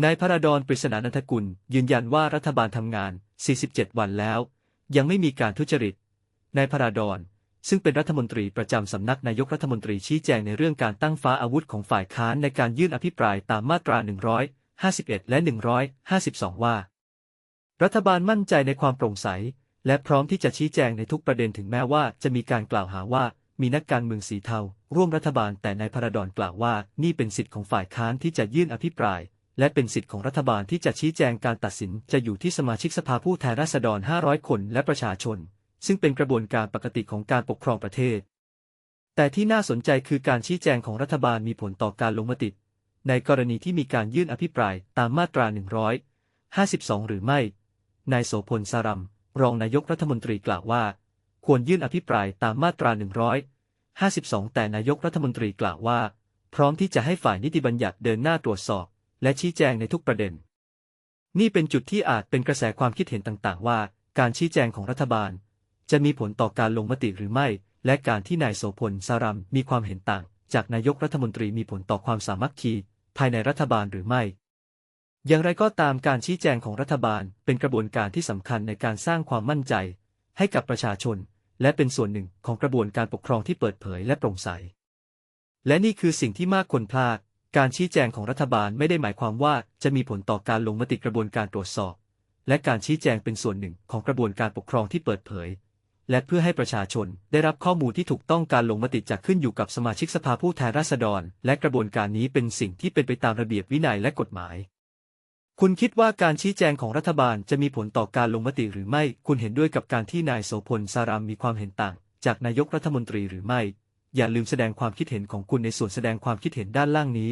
นายพระดอนปริศนานันทกุล ยืนยันว่ารัฐบาลทำงาน 47 วันแล้ว ยังไม่มีการทุจริต นายพระดอน ซึ่งเป็นรัฐมนตรีประจำสำนักนายกรัฐมนตรีชี้แจงในเรื่องการตั้งฟ้าอาวุธของฝ่ายค้านในการยื่นอภิปรายตามมาตรา 151 และ 152 ว่า รัฐบาลมั่นใจในความโปร่งใส และพร้อมที่จะชี้แจงในทุกประเด็นถึงแม้ว่าจะมีการกล่าวหาว่ามีนักการเมืองสีเทาร่วมรัฐบาลแต่นายพระดอนกล่าวว่านี่เป็นสิทธิ์ของฝ่ายค้านที่จะยื่นอภิปราย และเป็นสิทธิ์ของรัฐบาลที่จะชี้แจงการตัดสินจะอยู่ที่สมาชิกสภาผู้แทนราษฎร 500 คนและประชาชน ซึ่งเป็นกระบวนการปกติของการปกครองประเทศ แต่ที่น่าสนใจคือการชี้แจงของรัฐบาลมีผลต่อการลงมติ ในกรณีที่มีการยื่นอภิปรายตามมาตรา 152 หรือไม่ นายโสพลสารัม รองนายกรัฐมนตรีกล่าวว่า ควรยื่นอภิปรายตามมาตรา 152 แต่นายกรัฐมนตรีกล่าวว่า พร้อมที่จะให้ฝ่ายนิติบัญญัติเดินหน้าตรวจสอบ และชี้แจงในทุกประเด็น นี่เป็นจุดที่อาจเป็นกระแสความคิดเห็นต่างๆ ว่า การชี้แจงของรัฐบาล จะมีผลต่อการลงมติหรือไม่ และการที่นายโสพลสารัมมีความเห็นต่าง จากนายกรัฐมนตรีมีผลต่อความสามัคคี ภายในรัฐบาลหรือไม่ อย่างไรก็ตามการชี้แจงของรัฐบาลเป็นกระบวนการที่สำคัญในการสร้างความมั่นใจ ให้กับประชาชน และเป็นส่วนหนึ่งของกระบวนการปกครองที่เปิดเผยและโปร่งใส และนี่คือสิ่งที่มากคนพลาด การชี้แจงของรัฐบาลไม่ได้หมายความว่าจะมีผลต่อการลงมติกระบวนการตรวจสอบ และการชี้แจงเป็นส่วนหนึ่งของกระบวนการปกครองที่เปิดเผย และเพื่อให้ประชาชนได้รับข้อมูลที่ถูกต้องการลงมติจะขึ้นอยู่กับสมาชิกสภาผู้แทนราษฎร และกระบวนการนี้เป็นสิ่งที่เป็นไปตามระเบียบวินัยและกฎหมาย คุณคิดว่าการชี้แจงของรัฐบาลจะมีผลต่อการลงมติหรือไม่ คุณเห็นด้วยกับการที่นายโสพลสารามมีความเห็นต่าง จากนายกรัฐมนตรีหรือไม่ อย่าลืมแสดงความคิดเห็นของคุณในส่วนแสดงความคิดเห็นด้านล่างนี้